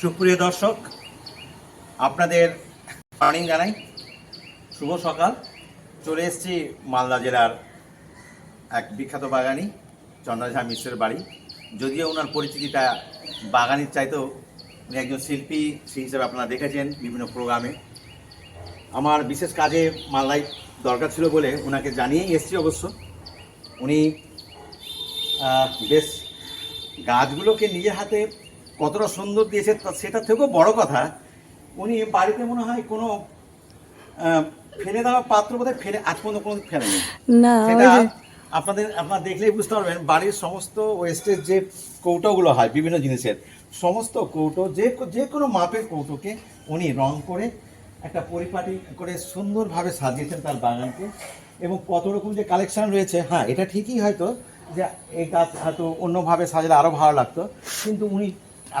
সুপ্রিয় দর্শক, আপনাদের মর্নিং জানাই, শুভ সকাল। চলে এসেছি মালদা জেলার এক বিখ্যাত বাগানি চন্দ্রঝা মিশ্রের বাড়ি। যদিও ওনার পরিচিতিটা বাগানির চাইতেও উনি একজন শিল্পী, সেই হিসেবে আপনারা দেখেছেন বিভিন্ন প্রোগ্রামে। আমার বিশেষ কাজে মালদায় দরকার ছিল বলে ওনাকে জানিয়েই এসেছি অবশ্য। উনি বেশ গাছগুলোকে নিজের হাতে কতটা সুন্দর দিয়েছে তা সেটা থেকেও বড় কথা উনি বাড়িতে মনে হয় কোনো ফেলে দেওয়া পাত্র বোধহয় ফেলে আজ পর্যন্ত কোনো ফেলেনি। না সেটা আপনাদের আপনারা দেখলেই বুঝতে পারবেন বাড়ির সমস্ত ওয়েস্টের যে কৌটোগুলো হয় বিভিন্ন জিনিসের সমস্ত কৌটো যে যে কোনো মাপের কৌটোকে উনি রং করে একটা পরিপাটি করে সুন্দরভাবে সাজিয়েছেন তার বাগানকে। এবং কত রকম যে কালেকশন রয়েছে হ্যাঁ এটা ঠিকই হয়তো যে এই গাছ হয়তো অন্যভাবে সাজালে আরও ভালো লাগতো কিন্তু উনি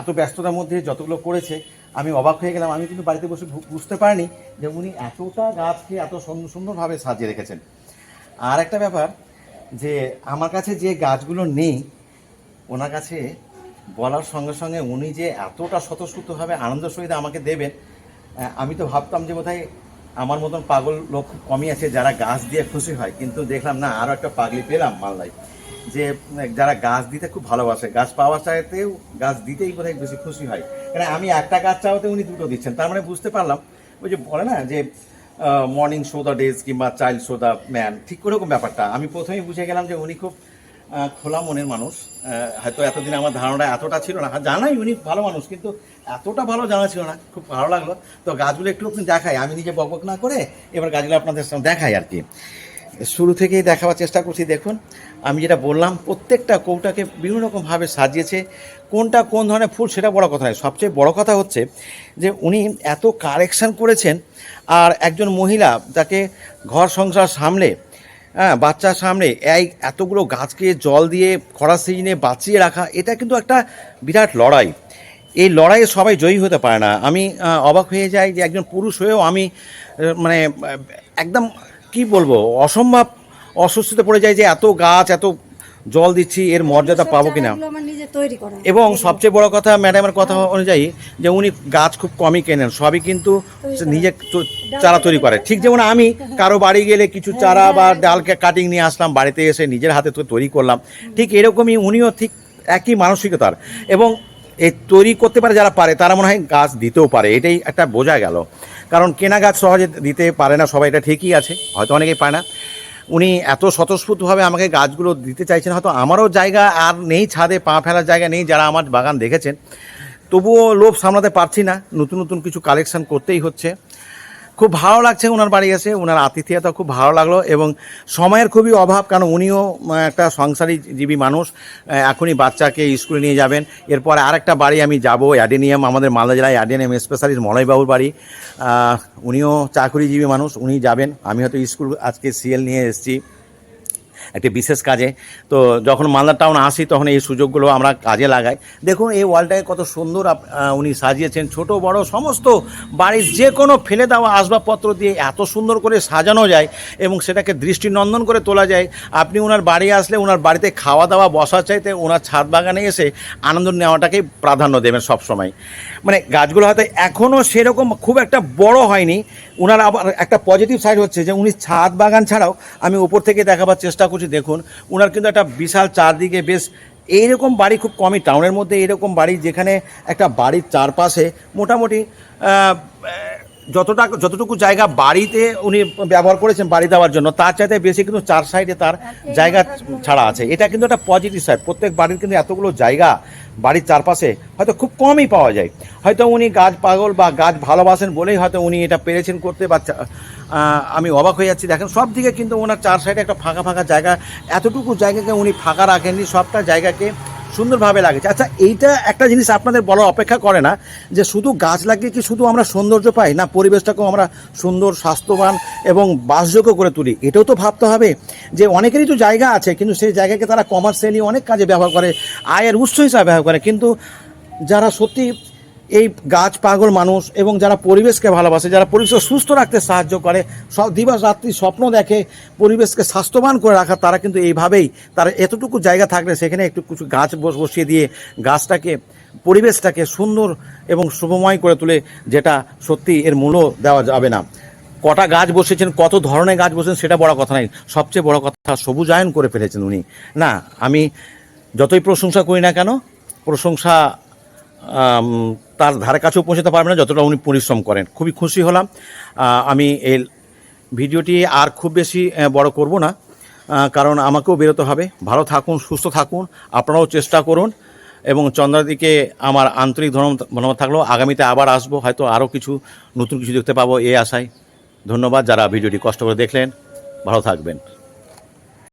এত ব্যস্ততার মধ্যে যতগুলো করেছে, আমি অবাক হয়ে গেলাম। আমি কিন্তু বাড়িতে বসে বুঝতে পারিনি যে উনি এতটা গাছকে এত সুন্দর সুন্দরভাবে সাজিয়ে রেখেছেন। আর একটা ব্যাপার যে আমার কাছে যে গাছগুলো নেই, ওনার কাছে বলার সঙ্গে সঙ্গে উনি যে এতটা স্বতঃস্ফূর্তভাবে আনন্দ সহিত আমাকে দেবেন আমি তো ভাবতাম যে বোধহয় আমার মতন পাগল লোক কমই আছে যারা গাছ দিয়ে খুশি হয়। কিন্তু দেখলাম না আরও একটা পাগলি পেলাম মালদায়। যে যারা গাছ দিতে খুব ভালোবাসে গাছ পাওয়ার চাইতেও গাছ দিতেই বোধহয় বেশি খুশি হয়। কারণ আমি একটা গাছ চাওয়াতে উনি দুটো দিচ্ছেন তার মানে বুঝতে পারলাম ওই যে বলে না যে মর্নিং শো দ্য ডেজ কিংবা চাইল্ড শো দ্য ম্যান ঠিক ওরকম ব্যাপারটা। আমি প্রথমেই বুঝে গেলাম যে উনি খুব খোলা মনের মানুষ হয়তো এতদিন আমার ধারণা এতটা ছিল না। হ্যাঁ, জানাই উনি ভালো মানুষ কিন্তু এতটা ভালো জানা ছিল না খুব ভালো লাগল। তো গাছগুলো একটু দেখাই আমি নিজে বকবক না করে এবার গাছগুলো আপনাদের সামনে দেখাই আর কি। শুরু থেকেই দেখাবার চেষ্টা করছি। দেখুন, আমি যেটা বললাম, প্রত্যেকটা কৌটাকে বিভিন্ন রকমভাবে সাজিয়েছে। কোনটা কোন ধরনের ফুল সেটা বড় কথা নয়। সবচেয়ে বড় কথা হচ্ছে যে, উনি এত কারেকশন করেছেন আর একজন মহিলা যাকে ঘর সংসার সামলে হ্যাঁ বাচ্চার সামনে এই এতগুলো গাছকে জল দিয়ে খরা সিজনে বাঁচিয়ে রাখা, এটা কিন্তু একটা বিরাট লড়াই। এই লড়াইয়ে সবাই জয়ী হতে পারে না। আমি অবাক হয়ে যাই যে একজন পুরুষ হয়েও আমি মানে একদম কি বলব? অসম্ভব অস্বস্তিতে পড়ে যায় যে এত গাছ এত জল দিচ্ছি এর মর্যাদা পাবো কিনা? এবং সবচেয়ে বড় কথা ম্যাডামের কথা অনুযায়ী যে উনি গাছ খুব কমই কেনেন সবই কিন্তু নিজে চারা তৈরি করে। ঠিক যেমন আমি কারও বাড়ি গেলে কিছু চারা বা ডালকে কাটিং নিয়ে আসলাম বাড়িতে এসে নিজের হাতে তৈরি করলাম। ঠিক এরকমই উনিও ঠিক একই মানসিকতার। এবং এই তৈরি করতে পারে যারা পারে, তারা মনে হয় গাছ দিতেও পারে, এটাই একটা বোঝা গেল। কারণ কেনা গাছ সহজে দিতে পারে না, সবাই এটা ঠিকই আছে, হয়তো অনেকেই পায় না। উনি এত স্বতঃস্ফূর্তভাবে আমাকে গাছগুলো দিতে চাইছেন, হয়তো আমারও জায়গা আর নেই ছাদে, পা ফেলার জায়গা নেই যারা আমার বাগান দেখেছেন। তবুও লোভ সামলাতে পারছি না, নতুন নতুন কিছু কালেকশন করতেই হচ্ছে। খুব ভালো লাগছে ওনার বাড়ি এসে ওনার আতিথেয়তা খুব ভালো লাগল এবং সময়ের খুবই অভাব, কারণ উনিও একটা সংসারী জীবী মানুষ এখনই বাচ্চাকে স্কুলে নিয়ে যাবেন। এরপর আরেকটা বাড়ি আমি যাব, অ্যাডেনিয়াম, আমাদের মালদা জেলায় অ্যাডেনিয়াম স্পেশালিস্ট মলয়বাবুর বাড়ি। উনিও চাকরিজীবী মানুষ, উনি যাবেন। আমি হয়তো স্কুল, আজকে সিএল নিয়ে এসেছি। একটি বিশেষ কাজে। তো যখন মালদা টাউন আসি, তখন এই সুযোগগুলো আমরা কাজে লাগাই। দেখুন, এই ওয়ালটাকে কত সুন্দর উনি সাজিয়েছেন। ছোট, বড়, সমস্ত বাড়ির যে কোনো ফেলে দেওয়া আসবাবপত্র দিয়ে এত সুন্দর করে সাজানো যায় এবং সেটাকে দৃষ্টিনন্দন করে তোলা যায়। আপনি ওনার বাড়ি আসলে ওনার বাড়িতে খাওয়া দাওয়া বসার চাইতে ওনার ছাদ বাগানে এসে আনন্দ নেওয়াটাকেই প্রাধান্য দেবেন সবসময়। মানে গাছগুলো হয়তো এখনও সেরকম খুব একটা বড় হয়নি। ওনার আবার একটা পজিটিভ সাইড হচ্ছে যে, উনি ছাদ বাগান ছাড়াও আমি উপর থেকে দেখাবার চেষ্টা করছি দেখুন ওনার কিন্তু একটা বিশাল চারদিকে বেশ এইরকম বাড়ি খুব কমই, টাউনের মধ্যে এরকম বাড়ি যেখানে একটা বাড়ির চারপাশে মোটামুটি যতটা যতটুকু জায়গা বাড়িতে উনি ব্যবহার করেছেন বাড়ি দেওয়ার জন্য, তার চাইতে বেশি কিন্তু চার সাইডে তার জায়গা ছাড়া আছে। এটা কিন্তু একটা পজিটিভ সাইড প্রত্যেক বাড়ির কিন্তু এতগুলো জায়গা বাড়ির চারপাশে হয়তো খুব কমই পাওয়া যায়। হয়তো উনি গাছ পাগল বা গাছ ভালোবাসেন বলেই হয়তো উনি এটা পেরেছেন করতে বা আমি অবাক হয়ে যাচ্ছি। দেখেন, সব দিকে কিন্তু ওনার চার সাইডে একটা ফাঁকা ফাঁকা জায়গা। এতটুকু জায়গাকে উনি ফাঁকা রাখেননি, সবটা জায়গাকে সুন্দরভাবে লাগেছে। আচ্ছা এইটা একটা জিনিস আপনাদের বলার অপেক্ষা করে না যে শুধু গাছ লাগিয়ে কি শুধু আমরা সৌন্দর্য পাই, না পরিবেশটাকেও আমরা সুন্দর, স্বাস্থ্যবান এবং বাসযোগ্য করে তুলি? এটাও তো ভাবতে হবে যে অনেকেরই তো জায়গা আছে, কিন্তু সেই জায়গাকে তারা কমার্শিয়ালি অনেক কাজে ব্যবহার করে, আয়ের উৎস হিসাবে ব্যবহার করে। কিন্তু যারা সত্যি এই গাছ, পাগল মানুষ এবং যারা পরিবেশকে ভালোবাসে, যারা পরিবেশকে সুস্থ রাখতে সাহায্য করে, সব দিবস রাত্রি স্বপ্ন দেখে পরিবেশকে স্বাস্থ্যবান করে রাখা, তারা কিন্তু এইভাবেই, তারা এতটুকু জায়গা থাকলে সেখানে একটু কিছু গাছ বস- বসিয়ে দিয়ে গাছটাকে, পরিবেশটাকে সুন্দর এবং শুভময় করে তুলে, যেটা সত্যি এর মূল্য দেওয়া যাবে না। কটা গাছ বসেছেন কত ধরনের গাছ বসেছেন সেটা বড় কথা নয়। সবচেয়ে বড় কথা সবুজায়ন করে ফেলেছেন উনি। না, আমি যতই প্রশংসা করি না কেন, প্রশংসা তার ধারে কাছেও পৌঁছাতে পারবে না, যতটা উনি পরিশ্রম করেন। খুবই খুশি হলাম। আমি এই ভিডিওটি আর খুব বেশি বড় করব না কারণ আমাকেও বেরোতে হবে। ভালো থাকুন, সুস্থ থাকুন, আপনারাও চেষ্টা করুন, এবং চন্দ্রাদিকে আমার আন্তরিক ধর্ম ধন্যবাদ থাকলেও আগামীতে আবার আসব, হয়তো আরও কিছু, নতুন কিছু দেখতে পাবো এই আশায়। ধন্যবাদ, যারা ভিডিওটি কষ্ট করে দেখলেন, ভালো থাকবেন।